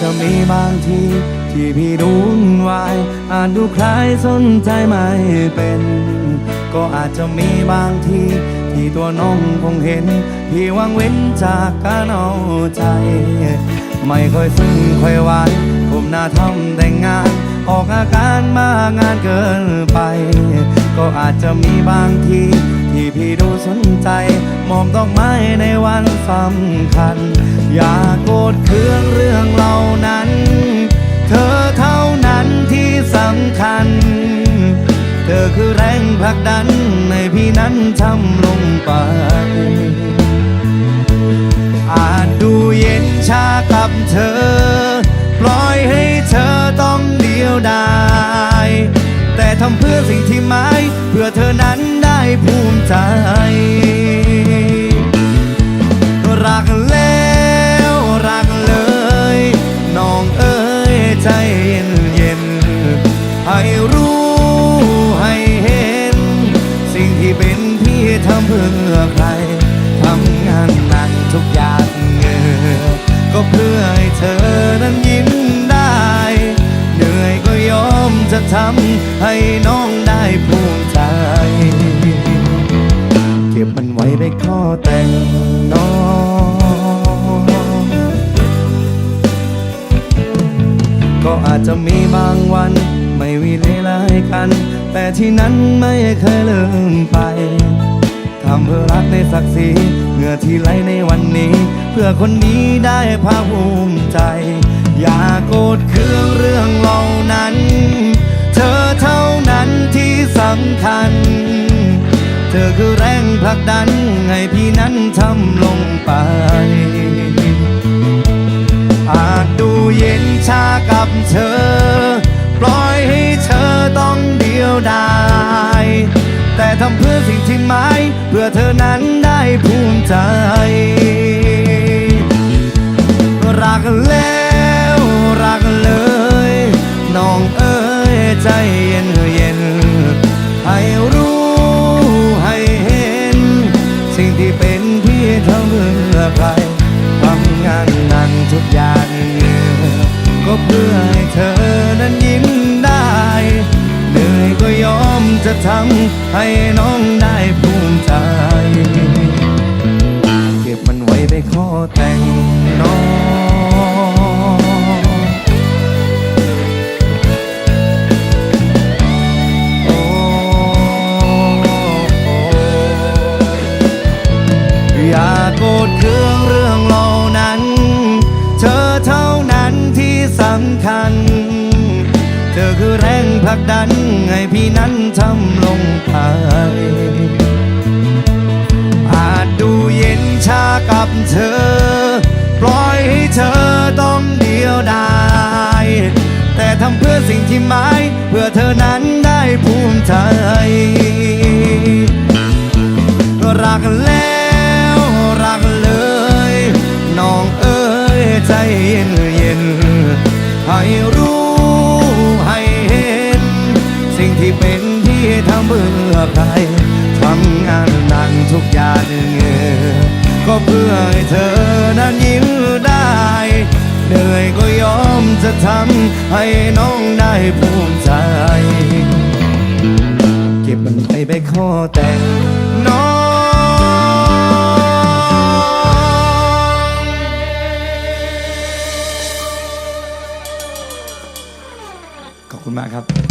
จะมีบางทีที่พี่ดูนวาย อาจดูคล้ายสนใจไม่เป็น ก็อาจจะมีบางทีที่ตัวน้องคงเห็น พี่วางเว้นจากการเอาใจ ไม่ค่อยซึ้งค่อยหวานผมหน้าทำแต่งงาน ออกอาการมางานเกินไป ก็อาจจะมีบางที ที่พี่ดูสนใจ มอมดอกไม้ในวันสำคัญ อย่าโกรธเคืองเรื่องเหล่านั้น เธอเท่านั้นที่สำคัญ เธอคือแรงผลักดันให้พี่นั้นทำลงไปอาจดูเย็นชากับเธอ ปล่อยให้เธอต้องเดียวดาย แต่ทำเพื่อสิ่งที่หมาย เพื่อเธอนั้นได้ภู ใจเย็นเย็นให้รู้ให้เห็น สิ่งที่เป็นพี่ทำเพื่อใครทำงานหนักทุกอย่างเงอก็เพื่อให้เธอนั้นยิ้มได้ เหนื่อยก็ยอมจะทำให้น้องได้ภูมิใจ เก็บมันไว้ในข้อแต่งน้อง จจะมีบางวัน ไม่วิเลไลกัน แต่ที่นั้นไม่เคยลืมไปทำเพื่อรักในศักดิ์ศรีเหงื่อที่ไหลในวันนี้ เพื่อคนนี้ได้ภาคภูมิใจ อย่าโกรธเคืองเรื่องเหล่านั้น เธอเท่านั้นที่สำคัญ เธอคือแรงผลักดัน ให้พี่นั้นทำลงไป อาจดูเย็นชากับเธอ ปล่อยให้เธอต้องเดียวดายแต่ทำเพื่อสิ่งที่หมายเพื่อเธอนั้นได้ภูมิใจ รักแล้วรักเลย น้องเอ้ยใจเย็นเย็นำงานหนักทุกอย่างเหนื่อยก็เพื่อให้เธอนั้นยิ้มได้เหนื่อยก็ยอมจะทำให้น้องได้ภูมิใจ เธอคือแรงผลักดัน ให้พี่นั้นทำลงไปอาจดูเย็นชากับเธอ ปล่อยให้เธอต้องเดียวดายแต่ทำเพื่อสิ่งที่หมายเพื่อเธอนั้นได้ภูมิใจรักแล้วรักเลยน้องเอ้ยใจเย็นเย็นๆให้รู้ เพื่อใครทำงานหนักทุกอย่างเงอก็เพื่อให้เธอนั้นยิ้มได้เหนื่อยก็ยอมจะทำให้น้องได้ภูมิใจ เก็บมันไปไปข้อแต่งน้องขอบคุณมากครับ